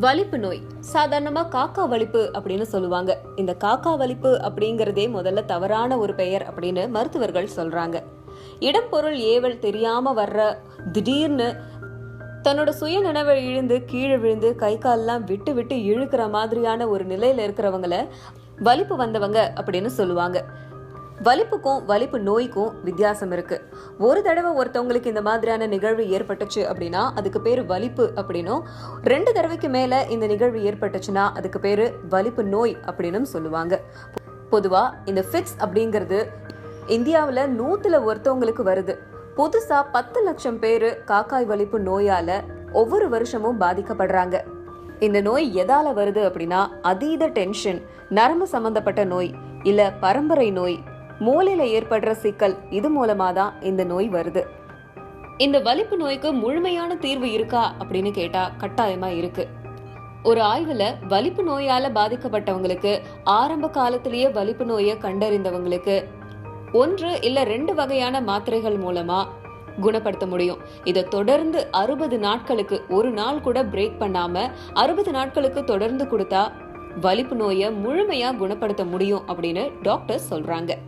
வலிப்பு நோய். சாதாரணமா காக்கா வலிப்பு அப்படின்னு சொல்லுவாங்க. இந்த காக்கா வலிப்பு அப்படிங்கறதே முதல்ல தவறான ஒரு பெயர் அப்படின்னு மருத்துவர்கள் சொல்றாங்க. இடம் பொருள் ஏவல் தெரியாம வர்ற திடீர்னு தன்னோட சுய நினைவை இழுந்து கீழே விழுந்து கை கால்லாம் விட்டு விட்டு இழுக்கிற மாதிரியான ஒரு நிலையில இருக்கிறவங்கள வலிப்பு வந்தவங்க அப்படின்னு சொல்லுவாங்க. வலிப்புக்கும் வலிப்பு நோய்க்கும் வித்தியாசம் இருக்கு. ஒரு தடவை ஒருத்தவங்களுக்கு இந்த மாதிரியான நிகழ்வு ஏற்பட்டுச்சு அப்படின்னா அதுக்கு பேர் வலிப்பு அப்படின்னும். ரெண்டு தடவைக்கு மேல இந்த நிகழ்வு ஏற்பட்டுச்சுன்னா அதுக்கு பேர் வலிப்பு நோய் அப்படின்னும் சொல்லுவாங்க. பொதுவா இந்த ஃபிட்ஸ் அப்படிங்கிறது இந்தியாவில் நூற்றுல ஒருத்தவங்களுக்கு வருது. புதுசாக பத்து லட்சம் பேர் காக்காய் வலிப்பு நோயால ஒவ்வொரு வருஷமும் பாதிக்கப்படுறாங்க. இந்த நோய் எதால வருது அப்படின்னா அதீத டென்ஷன் நரம்பு சம்பந்தப்பட்ட நோய் இல்ல பரம்பரை நோய் மூளையில ஏற்படுற சிக்கல் இது மூலமா தான் இந்த நோய் வருது. இந்த வலிப்பு நோய்க்கு முழுமையான தீர்வு இருக்கா அப்படின்னு கேட்டா கட்டாயமா இருக்கு. ஒரு ஆய்வுல வலிப்பு நோயால பாதிக்கப்பட்டவங்களுக்கு ஆரம்ப காலத்திலேயே வலிப்பு நோயை கண்டறிந்தவங்களுக்கு ஒன்று இல்ல ரெண்டு வகையான மாத்திரைகள் மூலமா குணப்படுத்த முடியும். இதை தொடர்ந்து அறுபது நாட்களுக்கு ஒரு நாள் கூட பிரேக் பண்ணாம அறுபது நாட்களுக்கு தொடர்ந்து கொடுத்தா வலிப்பு நோயை முழுமையா குணப்படுத்த முடியும் அப்படின்னு டாக்டர் சொல்றாங்க.